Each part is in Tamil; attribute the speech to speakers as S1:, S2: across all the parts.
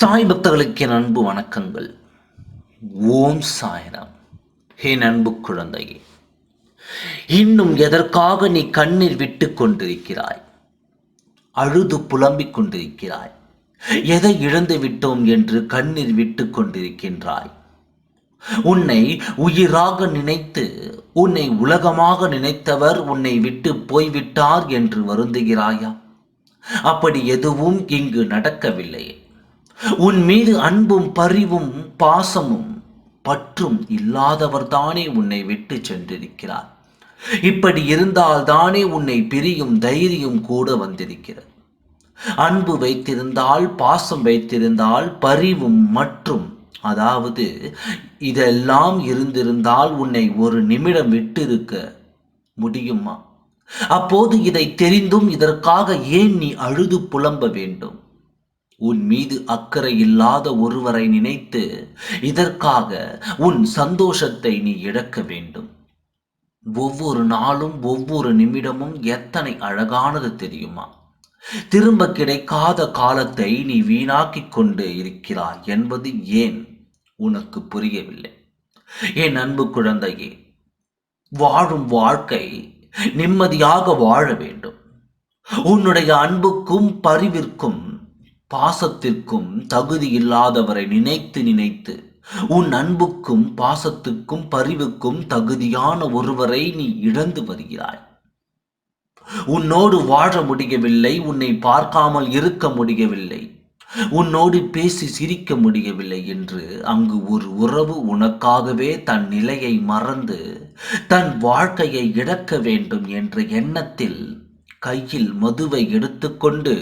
S1: சாய் பக்தர்களுக்கு என் அன்பு வணக்கங்கள். ஓம் சாய்ராம். என் அன்பு குழந்தையே இன்னும் எதற்காக நீ கண்ணீர் விட்டு கொண்டிருக்கிறாய்? அழுது புலம்பிக் கொண்டிருக்கிறாய். எதை இழந்து விட்டோம் என்று கண்ணீர் விட்டு கொண்டிருக்கின்றாய்? உன்னை உயிராக நினைத்து உன்னை உலகமாக நினைத்தவர் உன்னை விட்டு போய்விட்டார் என்று வருந்துகிறாயா? அப்படி எதுவும் இங்கு நடக்கவில்லை உன் மீது அன்பும் பரிவும் பாசமும் பற்றும் இல்லாதவர் தானே உன்னை விட்டு சென்றிருக்கிறார். இப்படி இருந்தால் தானே உன்னை பிரியும் தைரியம் கூட வந்திருக்கிறது. அன்பு வைத்திருந்தால் பாசம் வைத்திருந்தால் பரிவும் மற்றும் அதாவது இதெல்லாம் இருந்திருந்தால் உன்னை ஒரு நிமிடம் விட்டிருக்க முடியுமா? அப்போது இதை தெரிந்தும் இதற்காக ஏன் நீ அழுது புலம்ப வேண்டும்? உன் மீது அக்கறை இல்லாத ஒருவரை நினைத்து இதற்காக உன் சந்தோஷத்தை நீ இழக்க வேண்டும். ஒவ்வொரு நாளும் ஒவ்வொரு நிமிடமும் எத்தனை அழகானது தெரியுமா? திரும்ப கிடைக்காத காலத்தை நீ வீணாக்கிக் கொண்டு இருக்கிறாய் என்பது ஏன் உனக்கு புரியவில்லை? என் அன்பு குழந்தையே வாழும் வாழ்க்கை நிம்மதியாக வாழ வேண்டும். உன்னுடைய அன்புக்கும் பரிவிற்கும் பாசத்திற்கும் தகுதி இல்லாதவரை நினைத்து நினைத்து உன் அன்புக்கும் பாசத்துக்கும் பரிவுக்கும் தகுதியான ஒருவரை நீ இழந்து வருகிறாய். உன்னோடு வாழ முடியவில்லை உன்னை பார்க்காமல் இருக்க முடியவில்லை உன்னோடு பேசி சிரிக்க முடியவில்லை என்று அங்கு ஒரு உறவு உனக்காகவே தன் நிலையை மறந்து தன் வாழ்க்கையை இழக்க வேண்டும் என்ற எண்ணத்தில் கையில் மதுவை எடுத்துக்கொண்டு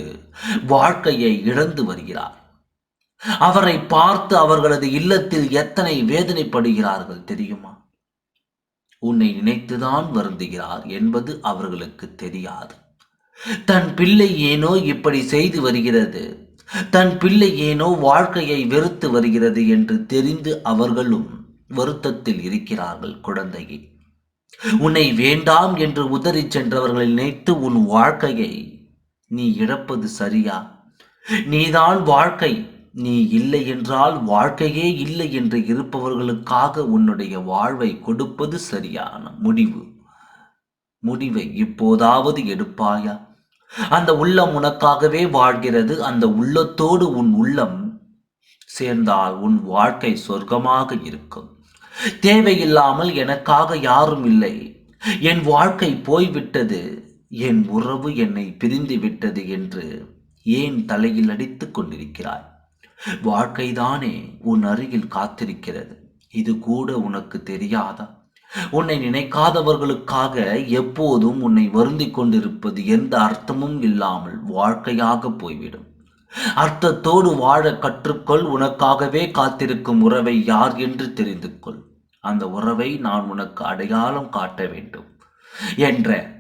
S1: வாழ்க்கையை இழந்து வருகிறார். அவரை பார்த்து அவர்களது இல்லத்தில் எத்தனை வேதனைப்படுகிறார்கள் தெரியுமா? உன்னை நினைத்துதான் வருந்துகிறார் என்பது அவர்களுக்கு தெரியாது. தன் பிள்ளை ஏனோ இப்படி செய்து வருகிறது? தன் பிள்ளை ஏனோ வாழ்க்கையை வெறுத்து வருகிறது என்று தெரிந்து அவர்களும் வருத்தத்தில் இருக்கிறார்கள் குழந்தையை. உன்னை வேண்டாம் என்று உதறி சென்றவர்களை நினைத்து உன் வாழ்க்கையை நீ இழப்பது சரியா? நீதான் வாழ்க்கை நீ இல்லை என்றால் வாழ்க்கையே இல்லை என்று இருப்பவர்களுக்காக உன்னுடைய வாழ்வை கொடுப்பது சரியான முடிவு. முடிவை இப்போதாவது எடுப்பாயா? அந்த உள்ளம் உனக்காகவே வாழ்கிறது அந்த உள்ளத்தோடு உன் உள்ளம் சேர்ந்தால் உன் வாழ்க்கை சொர்க்கமாக இருக்கும். தேவையில்லாமல் எனக்காக யாரும் இல்லை. என் வாழ்க்கை போய்விட்டது. என் உறவு என்னை பிரிந்து விட்டது என்று ஏன் தலையில் அடித்துக் கொண்டிருக்கிறாய்? வாழ்க்கைதானே உன் அருகில் காத்திருக்கிறது. இது கூட உனக்கு தெரியாதா? உன்னை நினைக்காதவர்களுக்காக எப்போதும் உன்னை வருந்தி கொண்டிருப்பது எந்த அர்த்தமும் இல்லாமல் வாழ்க்கையாக போய்விடும். அர்த்தத்தோடு வாழ கற்றுக்கொள். உனக்காகவே காத்திருக்கும் உறவை யார் என்று தெரிந்து கொள் அந்த உறவை நான் உனக்கு அடையாளம் காட்ட வேண்டும் என்ற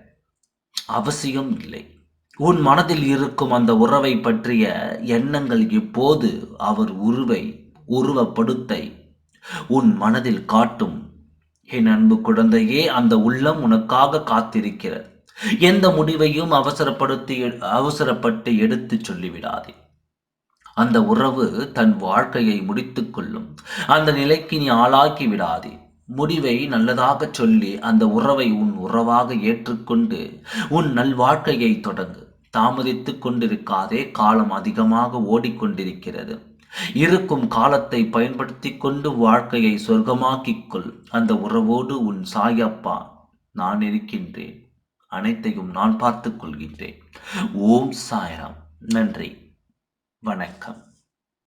S1: அவசியம் இல்லை. உன் மனதில் இருக்கும் அந்த உறவை பற்றிய எண்ணங்கள் இப்போது அவர் உருவை உருவப்படுத்தை உன் மனதில் காட்டும். என் அன்பு குழந்தையே அந்த உள்ளம் உனக்காக காத்திருக்கிறது. எந்த முடிவையும் அவசரப்படுத்தி அவசரப்பட்டு எடுத்து சொல்லிவிடாதே. அந்த உறவு தன் வாழ்க்கையை முடித்து கொள்ளும். அந்த நிலைக்கு நீ ஆளாக்கி விடாதே. முடிவை நல்லதாக சொல்லி அந்த உறவை உன் உறவாக ஏற்றுக்கொண்டு உன் நல்வாழ்க்கையை தொடங்கு. தாமதித்து கொண்டிருக்காதே காலம் அதிகமாக ஓடிக்கொண்டிருக்கிறது. இருக்கும் காலத்தை பயன்படுத்தி கொண்டு வாழ்க்கையை சொர்க்கமாக்கிக் கொள். அந்த உறவோடு உன் சாயப்பா நான் இருக்கின்றேன். அனைத்தையும் நான் பார்த்துக் கொள்கின்றேன். ஓம் சாயராம். நன்றி. வணக்கம்.